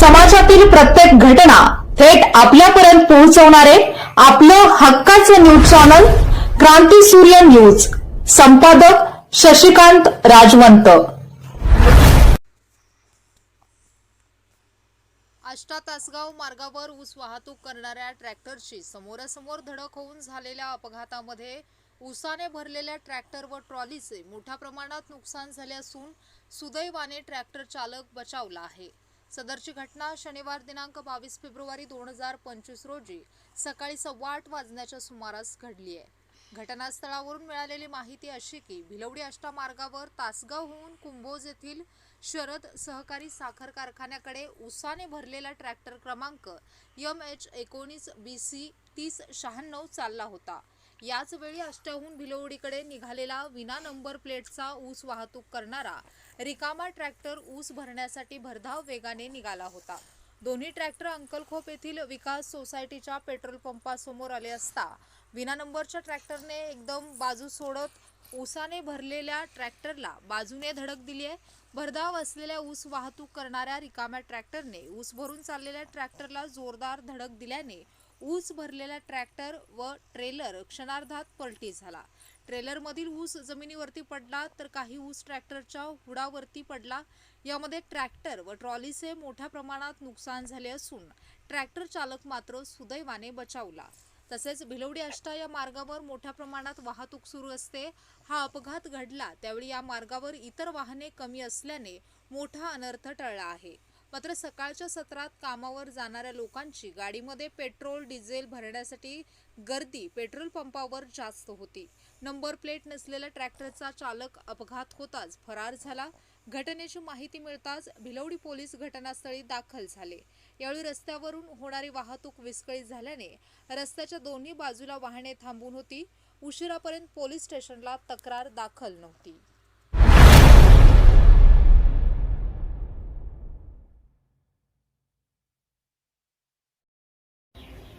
समाजातील प्रत्येक घटना थेट आपल्यापर्यंत पोहोचवणारे आपलं हक्काचं न्यूज चॅनल क्रांती सूर्य न्यूज. संपादक शशिकांत राजवंत. आष्टा तासगाव मार्गावर ऊस वाहतूक करणाऱ्या ट्रॅक्टरची समोरासमोर धडक होऊन झालेल्या अपघातामध्ये ऊसाने भरलेल्या ट्रॅक्टर व ट्रॉलीचे मोठ्या प्रमाणात नुकसान झाले असून सुदैवाने ट्रॅक्टर चालक बचावला आहे. सदरची घटना शनिवार दिनांक बावीस फेब्रुवारी दोन हजार पंचवीस रोजी सकाळी सव्वा आठ वाजण्याच्या सुमारास घडली आहे. घटनास्थळावरून मिळालेली माहिती अशी की भिलवडी अष्टा मार्गावर तासगावहून कुंभोज येथील शरद सहकारी साखर कारखान्याकडे उसाने भरलेला ट्रॅक्टर क्रमांक एम एच एकोणीस बी सी तीस शहाण्णव चालला होता. याच वेळी आष्ट्याहून भिलवडीकडे निघालेला विना नंबर प्लेटचा ऊस वाहतूक करणारा रिकामा ट्रॅक्टर ऊस भरण्यासाठी भरधाव वेगाने निघाला होता. दोन्ही ट्रॅक्टर अंकलखोप येथील विकास सोसायटीच्या पेट्रोल पंपासमोर आले असता विना नंबरच्या ट्रॅक्टरने एकदम बाजू सोडत ऊसाने भरलेल्या ट्रॅक्टरला बाजूने धडक दिली आहे. भरधाव असलेल्या ऊस वाहतूक करणाऱ्या रिकाम्या ट्रॅक्टरने ऊस भरून चाललेल्या ट्रॅक्टरला जोरदार धडक दिल्याने ऊस भरलेला ट्रॅक्टर व ट्रेलर क्षणार्धात पलटी झाला. ट्रेलरमधील ऊस जमिनीवरती पडला तर काही ऊस ट्रॅक्टरच्या हुडावरती पडला. यामध्ये ट्रॅक्टर व ट्रॉलीचे मोठ्या प्रमाणात नुकसान झाले असून ट्रॅक्टर चालक मात्र सुदैवाने बचावला. तसेच भिलवडी अष्टा या मार्गावर मोठ्या प्रमाणात वाहतूक सुरू असते. हा अपघात घडला त्यावेळी या मार्गावर इतर वाहने कमी असल्याने मोठा अनर्थ टळला आहे. मात्र सकाळच्या सत्रात कामावर जाणाऱ्या लोकांची गाडीमध्ये पेट्रोल डिझेल भरण्यासाठी गर्दी पेट्रोल पंपावर जास्त होती. नंबर प्लेट नसलेल्या ट्रॅक्टरचा चालक अपघात होताच फरार झाला. घटनेची माहिती मिळताच भिलवडी पोलीस घटनास्थळी दाखल झाले. यावेळी रस्त्यावरून होणारी वाहतूक विस्कळीत झाल्याने रस्त्याच्या दोन्ही बाजूला वाहने थांबून होती. उशिरापर्यंत पोलीस स्टेशनला तक्रार दाखल नव्हती.